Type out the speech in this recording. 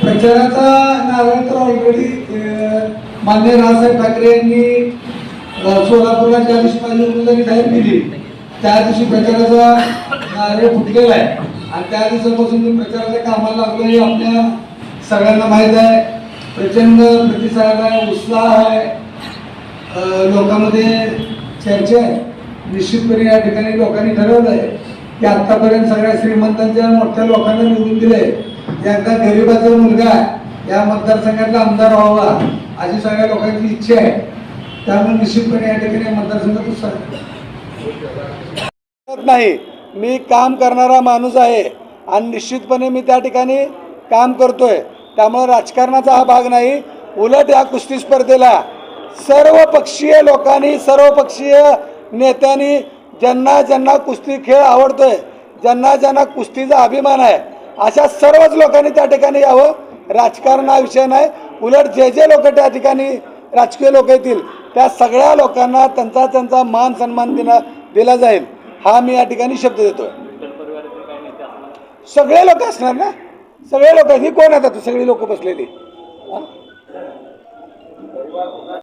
प्रचाराचा नारळ तर ऑलरेडी मान्य रावसाहेब ठाकरे यांनी सोलापूरला ज्या दिवशी माझी उमेदवारी जाहीर केली त्या दिवशी प्रचाराचा नारळ फुटलेला आहे. आणि त्या दिवसापासून मी प्रचाराच्या कामाला लागलो हे आपल्या सगळ्यांना माहीत आहे. प्रचंड प्रतिसाद आहे उत्साह आहे. लोकांमध्ये चर्चा आहे. निश्चितपणे या ठिकाणी लोकांनी ठरवलं आहे की आतापर्यंत सगळ्या श्रीमंतांच्या मोठ्या लोकांना निवडून दिले एकदा गरिबाचा मुलगा या मतदारसंघातला आमदार व्हावा अशी सगळ्या लोकांची इच्छा आहे. त्यामुळे निश्चितपणे या ठिकाणी मतदारसंघात नाही. मी काम करणारा माणूस आहे आणि निश्चितपणे मी त्या ठिकाणी काम करतोय. त्यामुळे राजकारणाचा हा भाग नाही. उलट या कुस्ती स्पर्धेला सर्व पक्षीय लोकांनी सर्व पक्षीय नेत्यांनी ज्यांना ज्यांना कुस्ती खेळ आवडतोय ज्यांना ज्यांना कुस्तीचा अभिमान आहे अशा सर्वच लोकांनी त्या ठिकाणी यावं. राजकारण हा विषय नाही. उलट जे जे लोक त्या ठिकाणी राजकीय लोक येतील त्या सगळ्या लोकांना त्यांचा त्यांचा मान सन्मान दिला दिला जाईल. हा मी या ठिकाणी शब्द देतोय. सगळे लोक असणार ना? सगळे लोक ही कोण आता? तू सगळी लोक बसलेली.